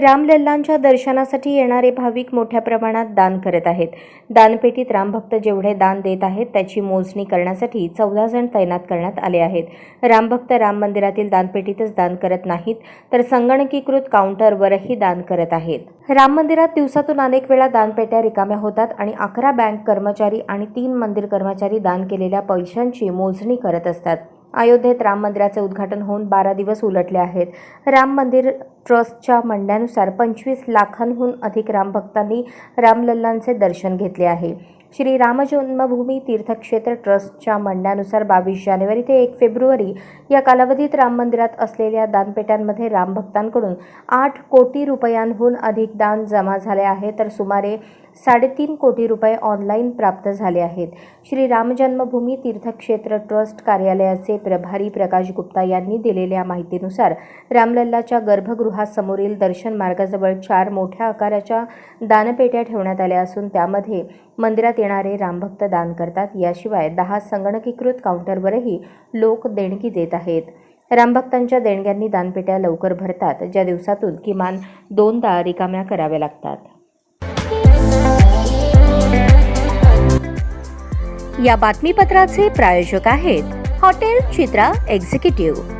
रामलल्लांच्या दर्शनासाठी येणारे भाविक मोठ्या प्रमाणात दान करत आहेत. दानपेटीत रामभक्त जेवढे दान देत आहेत त्याची मोजणी करण्यासाठी चौदा जण तैनात करण्यात आले आहेत. रामभक्त राम मंदिरातील दानपेटीतच दान करत नाहीत तर संगणकीकृत काउंटरवरही दान करत आहेत. राम मंदिरात दिवसातून अनेक वेळा दानपेट्या रिकाम्या होतात आणि अकरा बँक कर्मचारी आणि तीन मंदिर कर्मचारी दान केलेल्या पैशांची मोजणी करत असतात. अयोध्येत राम मंदिराचे उद्घाटन होऊन बारा दिवस उलटले आहेत. राम मंदिर ट्रस्टच्या म्हणण्यानुसार पंचवीस लाखांहून अधिक रामभक्तांनी रामलल्लांचे दर्शन घेतले आहे. श्री रामजन्मभूमी तीर्थक्षेत्र ट्रस्टच्या म्हणण्यानुसार बावीस जानेवारी ते एक फेब्रुवारी या कालावधीत राम मंदिरात असलेल्या दानपेट्यांमध्ये रामभक्तांकडून आठ कोटी रुपयांहून अधिक दान जमा झाले आहे तर सुमारे साडेतीन कोटी रुपये ऑनलाईन प्राप्त झाले आहेत. श्री रामजन्मभूमी तीर्थक्षेत्र ट्रस्ट कार्यालयाचे प्रभारी प्रकाश गुप्ता यांनी दिलेल्या माहितीनुसार रामलल्लाच्या गर्भगृहासमोरील दर्शन मार्गाजवळ चार मोठ्या आकाराच्या दानपेट्या ठेवण्यात आल्या असून त्यामध्ये मंदिरात येणारे रामभक्त दान करतात. याशिवाय दहा संगणकीकृत काउंटरवरही लोक देणगी देत आहेत. रामभक्तांच्या देणग्यांनी दानपेट्या लवकर भरतात ज्या दिवसातून किमान दोनदा रिकाम्या कराव्या लागतात. या बातमीपत्राचे प्रायोजक आहेत हॉटेल चित्रा एक्झिक्युटिव्ह.